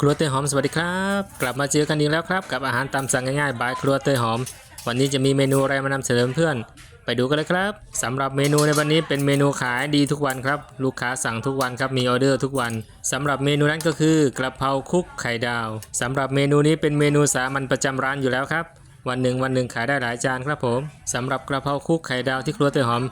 ครัวเตยหอมสวัสดีครับ กลับมาเจอกันอีกแล้วครับ กับอาหารตามสั่งง่ายๆบายครัวเตยหอม วันนี้จะมีเมนูอะไรมานำเสนอเพื่อน ไปดูกันเลยครับสำหรับเมนูในวันนี้เป็นเมนูขายดีทุกวันครับ ลูกค้าสั่งทุกวันครับมีออเดอร์ทุกวันสำหรับเมนูนั้นก็คือกระเพราคุกไข่ดาวสำหรับเมนูนี้เป็นเมนูสามัญประจำร้านอยู่แล้วครับ วันหนึ่งวันหนึ่งขายได้หลายจานครับผมสำหรับกระเพราคุกไข่ดาวที่ครัวเตยหอม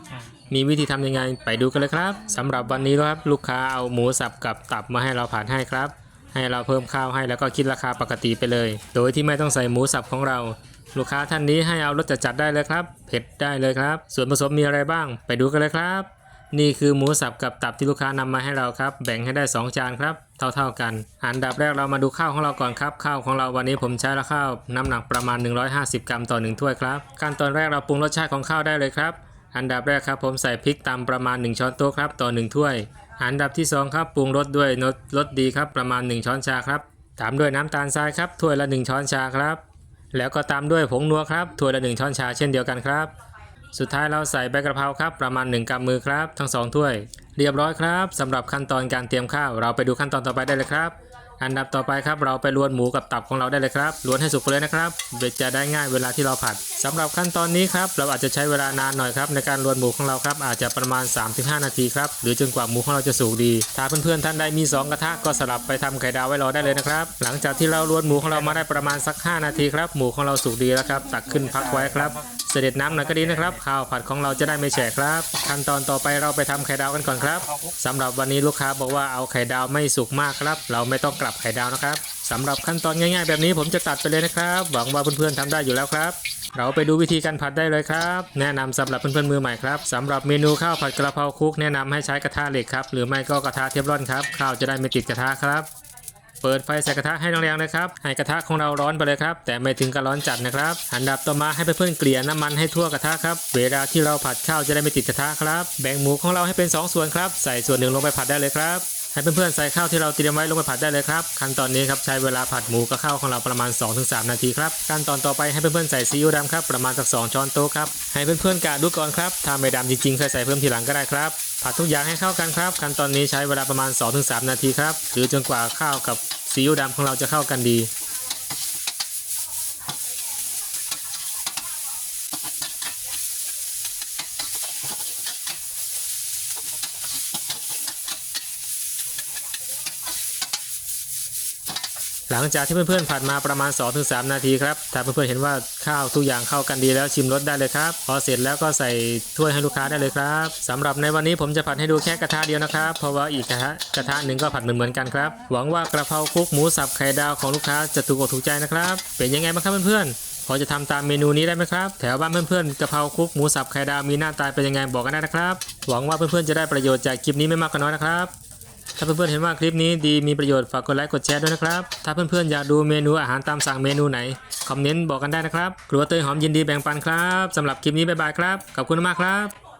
มีวิธีทำยังไงไปดูกันเลยครับสำหรับวันนี้นะครับลูกค้าเอาหมูสับกับตับมาให้เราผัดให้ครับ ให้เราเพิ่มข้าวให้แล้วก็คิดราคาปกติไปเลย โดยที่ไม่ต้องใส่หมูสับของเรา ลูกค้าท่านนี้ให้เอารสจัดๆได้เลยครับ เผ็ดได้เลยครับ ส่วนผสมมีอะไรบ้าง ไปดูกันเลยครับ นี่คือหมูสับกับตับที่ลูกค้านำมาให้เราครับ แบ่งให้ได้ 2 จานครับ เท่าๆกัน อันดับแรกเรามาดูข้าวของเราก่อนครับ ข้าวของเราวันนี้ผมใช้ละข้าวน้ำหนักประมาณ 150 กรัมต่อ 1 ถ้วยครับ ขั้นตอนแรกเราปรุงรสชาติของข้าวได้เลยครับ อันดับแรกครับผมใส่พริกตำประมาณ 1 ช้อนโต๊ะครับต่อ 1 ถ้วย อันดับที่ 2 ครับปรุงรสด้วยรสรสดีครับประมาณ 1 ช้อนชาครับ ตามด้วยน้ำตาลทรายครับถ้วยละ 1 ช้อนชาครับ แล้วก็ตามด้วยผงนัวครับถ้วยละ 1 ช้อนชาเช่นเดียวกันครับ สุดท้ายเราใส่ใบกระเพราครับประมาณ 1กำมือครับ ทั้งสองถ้วย เรียบร้อยครับสำหรับขั้นตอนการเตรียมข้าว เราไปดูขั้นตอนต่อไปได้เลยครับ อันดับต่อไปครับเราไปลวนหมูกับตับของเราได้เลยครับลวนให้สุกเลยนะครับเดี๋ยวจะได้ง่ายเวลาที่เราผัดสำหรับขั้นตอนนี้ครับเราอาจจะใช้เวลานานหน่อยครับในการลวนหมูของเราครับอาจจะประมาณ 3-5 นาทีครับหรือจนกว่าหมูของเราจะสุกดี ถ้าเพื่อนๆท่านใดมี 2 กระทะก็สลับไปทำไข่ดาวไว้รอได้เลยนะครับหลังจากที่เราลวนหมูของเรามาได้ประมาณสัก 5 นาทีครับหมูของเราสุกดีแล้วครับตักขึ้นพักไว้ครับเสด็จน้ำหน่อยก็ดีนะครับข้าวผัดของเราจะได้ไม่แฉะครับขั้นตอนต่อไปเราไปทำไข่ดาวกันก่อนครับสำหรับวันนี้ลูกค้าบอกว่าเอาไข่ดาวไม่สุกมากครับ เราไม่ต้องกลับไข่ดาวนะครับสำหรับขั้นตอนง่ายๆ แบบนี้ผมจะตัดไปเลยนะครับ หวังว่าเพื่อนๆทำได้อยู่แล้วครับ เราไปดูวิธีการผัดได้เลยครับ แนะนำสำหรับเพื่อนๆมือใหม่ครับสำหรับเมนูข้าวผัดกระเพราคุกแนะนำให้ใช้กระทะเหล็กครับ หรือไม่ก็กระทะเทฟลอนครับข้าวจะได้ไม่ติดกระทะครับเปิดไฟใส่กระทะให้แรงๆนะครับ ให้กระทะของเราร้อนไปเลยครับ แต่ไม่ถึงกับร้อนจัดนะครับ อันดับต่อมาให้เพื่อนๆเกลี่ยน้ำมันให้ทั่วกระทะครับ เวลาที่เราผัดข้าวจะได้ไม่ติดกระทะครับ แบ่งหมูของเราให้เป็น 2 ส่วนครับ ใส่ส่วนหนึ่งลงไปผัดได้เลยครับ ให้เพื่อนๆใส่ข้าวที่เราเตรียมไว้ลงไปผัดได้เลยครับขั้นตอนนี้ครับใช้เวลาผัดหมูกับข้าวของเราประมาณ 2-3 นาทีครับขั้นตอนต่อไปให้เพื่อนๆใส่ซีอิ๊วดำครับประมาณสัก2ช้อนโต๊ะครับให้เพื่อนๆกาดูก่อนครับถ้าไม่ดำจริงๆเคยใส่เพิ่มทีหลังก็ได้ครับผัดทุกอย่างให้เข้ากันครับขั้นตอนนี้ใช้เวลาประมาณ 2-3 นาทีครับหรือจนกว่าข้าวกับซีอิ๊วดำของเราจะเข้ากันดี หลังจากที่เพื่อนๆผัดมาประมาณ 2-3 นาทีครับ ถ้าเพื่อนๆเห็นว่าข้าวทุกอย่างเข้ากันดีแล้วชิมรสได้เลยครับ พอเสร็จแล้วก็ใส่ถ้วยให้ลูกค้าได้เลยครับสำหรับในวันนี้ผมจะผัดให้ดูแค่กระทะเดียวนะครับ เพราะว่าอีกกระทะกระทะหนึ่งก็ผัดเหมือนๆกันครับ หวังว่ากระเพราคลุกหมูสับไข่ดาวของลูกค้าจะถูกอกถูกใจนะครับ เป็นยังไงบ้างครับเพื่อนๆพอจะทำตามเมนูนี้ได้ไหมครับ แถวบ้านเพื่อนๆกะเพราคลุกหมูสับไข่ดาวมีหน้าตาเป็นยังไงบอกกันได้นะครับ หวังว่าเพื่อนๆจะได้ประโยชน์จากคลิปนี้ไม่มากก็น้อยนะครับ ถ้าเพื่อนๆเห็นว่าคลิปนี้ดีมีประโยชน์ฝากกดไลค์กดแชร์ด้วยนะครับ ถ้าเพื่อนๆอยากดูเมนูอาหารตามสั่งเมนูไหน คอมเมนต์บอกกันได้นะครับครัวเตยหอมยินดีแบ่งปันครับสำหรับคลิปนี้บ๊ายบายครับขอบคุณมากครับ